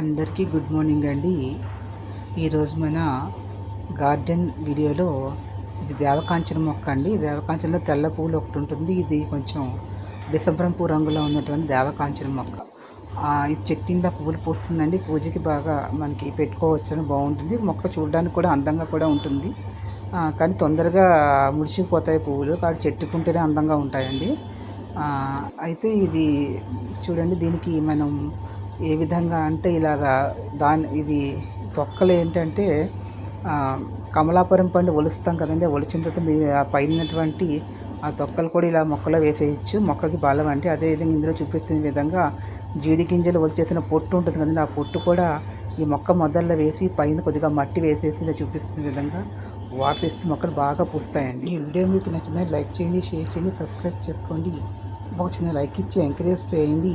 అందరికీ good morning అండి. ఈరోజు మన గార్డెన్ వీడియోలో ఇది దేవకాంచన మొక్క అండి. దేవకాంచనలో తెల్ల పువ్వులు ఒకటి ఉంటుంది. ఇది కొంచెం డిసంబరం పువ్వు రంగులో ఉన్నటువంటి దేవకాంచన మొక్క. ఇది చెట్టిండా పువ్వులు పూస్తుందండి. పూజకి బాగా మనకి పెట్టుకోవచ్చని బాగుంటుంది. మొక్క చూడడానికి కూడా అందంగా కూడా ఉంటుంది. కానీ తొందరగా ముడిచిపోతాయి పువ్వులు. కాబట్టి చెట్టుకుంటేనే అందంగా ఉంటాయండి. అయితే ఇది చూడండి దీనికి మనం ఏ విధంగా అంటే ఇలాగా దాని ఇది తొక్కలు ఏంటంటే కమలాపురం పండు ఒలుస్తాం కదండి ఒలిచిన తర్వాత మీ పైనటువంటి ఆ తొక్కలు కూడా ఇలా మొక్కలో వేసేయచ్చు. మొక్కకి బలం అంటే అదేవిధంగా ఇందులో చూపిస్తున్న విధంగా జీడి గింజలు ఒలిచేసిన పొట్టు ఉంటుంది కదండి ఆ పొట్టు కూడా ఈ మొక్క మొదల్లో వేసి పైన కొద్దిగా మట్టి వేసేసి ఇలా చూపిస్తున్న విధంగా వాటర్ ఇస్తే మొక్కలు బాగా పూస్తాయండి. ఈ వీడియో మీకు నచ్చిందని లైక్ చేయండి షేర్ చేయండి సబ్స్క్రైబ్ చేసుకోండి. ఒక చిన్న లైక్ ఇచ్చి ఎంకరేజ్ చేయండి.